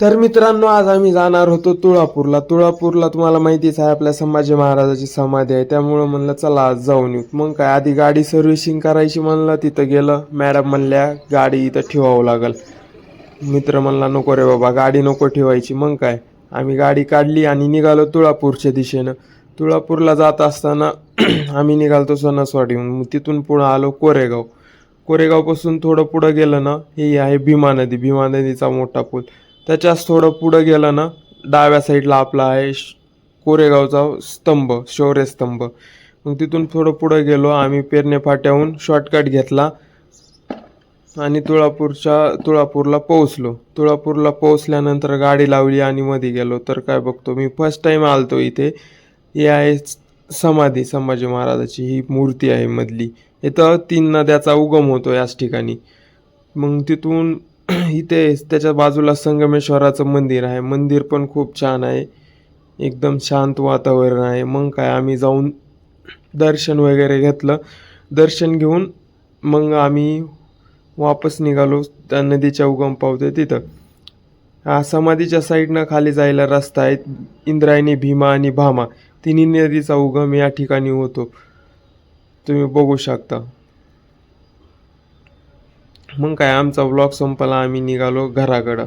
तर मित्रांनो आज आम्ही जाणार होतो तुळापूरला. तुळापूरला तुम्हाला माहितीच आहे आपल्या संभाजी महाराजाची समाधी आहे. त्यामुळं म्हणलं चला आज जाऊन येऊ. मग काय आधी गाडी सर्व्हिसिंग करायची म्हणलं तिथं गेलं. मॅडम म्हणल्या गाडी इथं ठेवावं लागल. मित्र म्हणला नको रे बाबा गाडी नको ठेवायची. मग काय आम्ही गाडी काढली आणि निघालो तुळापूरच्या दिशेनं. तुळापूरला जात असताना आम्ही निघालतो सणासवाडी. मग तिथून पुढं आलो कोरेगाव. कोरेगावपासून थोडं पुढं गेलं ना हे आहे भीमा नदी. भीमा नदीचा मोठा पूल. त्याच्याच थोडं पुढं गेलं ना डाव्या साईडला आपला आहे कोरेगावचा स्तंभ शौर्यस्तंभ मग तिथून थोडं पुढं गेलो आम्ही पेरणे फाट्याहून शॉर्टकट घेतला आणि तुळापूरच्या तुळापूरला पोहोचलो. तुळापूरला पोहोचल्यानंतर गाडी लावली आणि मध्ये गेलो. तर काय बघतो मी फर्स्ट टाईम आलतो इथे. ही आहे समाधी संभाजी महाराजाची ही मूर्ती आहे मधली. इथं तीन नद्याचा उगम होतो याच ठिकाणी. मग तिथून इथे त्याच्या बाजूला संगमेश्वराचं मंदिर आहे. मंदिर पण खूप छान आहे. एकदम शांत वातावरण आहे. मग काय आम्ही जाऊन दर्शन वगैरे घेतलं. दर्शन घेऊन मग आम्ही वापस निघालो त्या नदीच्या उगम पावते तिथं. हा समाधीच्या साईडनं खाली जायला रस्ता आहे. इंद्रायणी भीमा आणि भामा. तिन्ही नदीचा उगम या ठिकाणी होतो. तुम्ही बघू शकता. मग काय आमचा व्लॉग संपला आम्ही निघालो घराकडं.